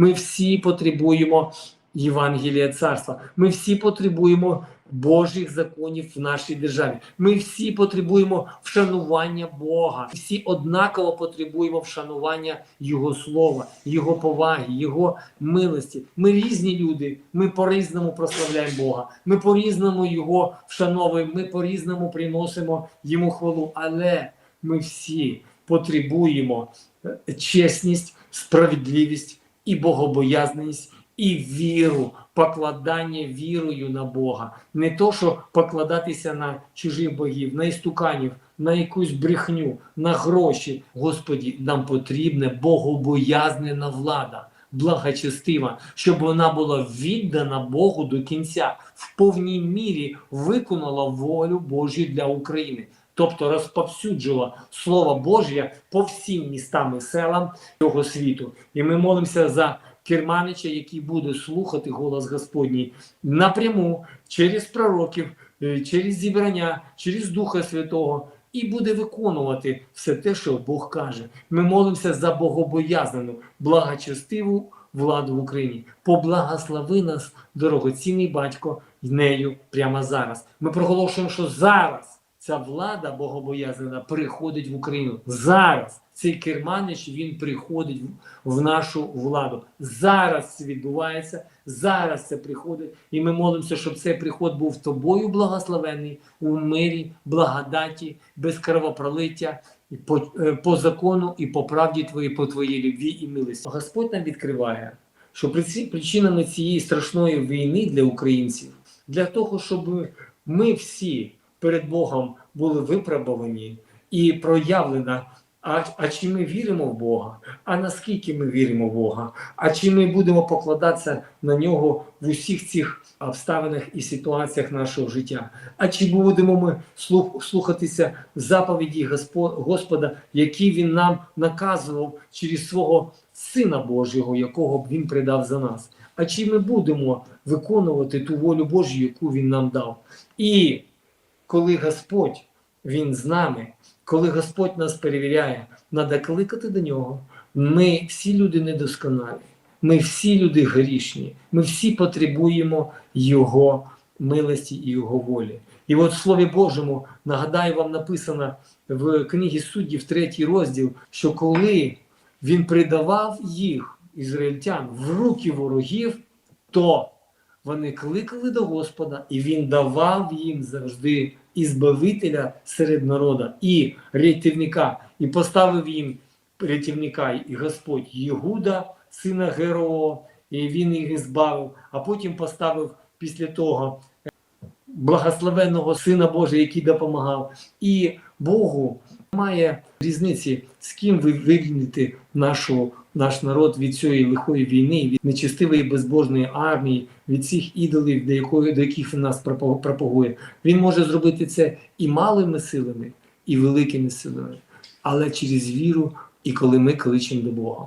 Ми всі потребуємо Євангелія царства. Ми всі потребуємо Божих законів в нашій державі. Ми всі потребуємо вшанування Бога. Всі однаково потребуємо вшанування Його слова, Його поваги, Його милості. Ми різні люди. Ми по-різному прославляємо Бога. Ми по-різному Його вшановуємо. Ми по-різному приносимо Йому хвалу. Але ми всі потребуємо е, чесність, справедливість і богобоязність, і віру, покладання вірою на Бога. Не то, що покладатися на чужих богів, на істуканів, на якусь брехню, на гроші. Господі, нам потрібна богобоязнена влада. Благочестива, щоб вона була віддана Богу до кінця, в повній мірі виконала волю Божю для України, тобто розповсюджувала Слово Божє по всім містам і селам цього світу. І ми молимося за Керманича, який буде слухати голос Господній напряму через пророків, е, через зібрання, через Духа Святого. І буде виконувати все те, що Бог каже. Ми молимося за богобоязнену, благочестиву владу в Україні. Поблагослови нас, дорогоцінний батько, нею прямо зараз. Ми проголошуємо, що зараз ця влада богобоязнена приходить в Україну. Зараз цей керманич він приходить в- нашу владу. Зараз це відбувається, зараз це приходить, і ми молимося, щоб цей приход був тобою благословений у мирі, благодаті, без кровопролиття. І по, е, по закону і по правді твоїй, по твоїй любві і милості. Господь нам відкриває, що причинами цієї страшної війни для українців, для того, щоб ми всі перед Богом були випробовані і проявлена. А, а чи ми віримо в Бога? А наскільки ми віримо в Бога? А чи ми будемо покладатися на нього в усіх цих обставинах і ситуаціях нашого життя? А чи будемо ми слухатися заповіді Господа, які він нам наказував через свого Сина Божого, якого б він придав за нас? А чи ми будемо виконувати ту волю Божу, яку він нам дав? І коли Господь Він з нами, коли Господь нас перевіряє, треба кликати до нього. Ми всі люди недосконалі, ми всі люди грішні, ми всі потребуємо Його милості і Його волі. І от в Слові Божому, нагадаю, вам написано в книгі суддів, третій розділ, що коли він придавав їх, ізраїльтян, в руки ворогів, то вони кликали до Господа, і він давав їм завжди і збавителя серед народа, і рятівника, і поставив їм рятівника, і Господь Єгуда, сина Героа, і він їх збавив, а потім поставив після того благословенного Сина Божого, який допомагав. І Богу немає різниці, з ким ви вивільните нашу, наш народ від цієї лихої війни, від нечестивої безбожної армії, від цих ідолів, до, якої, до яких він нас пропа- пропагує. Він може зробити це і малими силами, і великими силами, але через віру, і коли ми кличемо до Бога.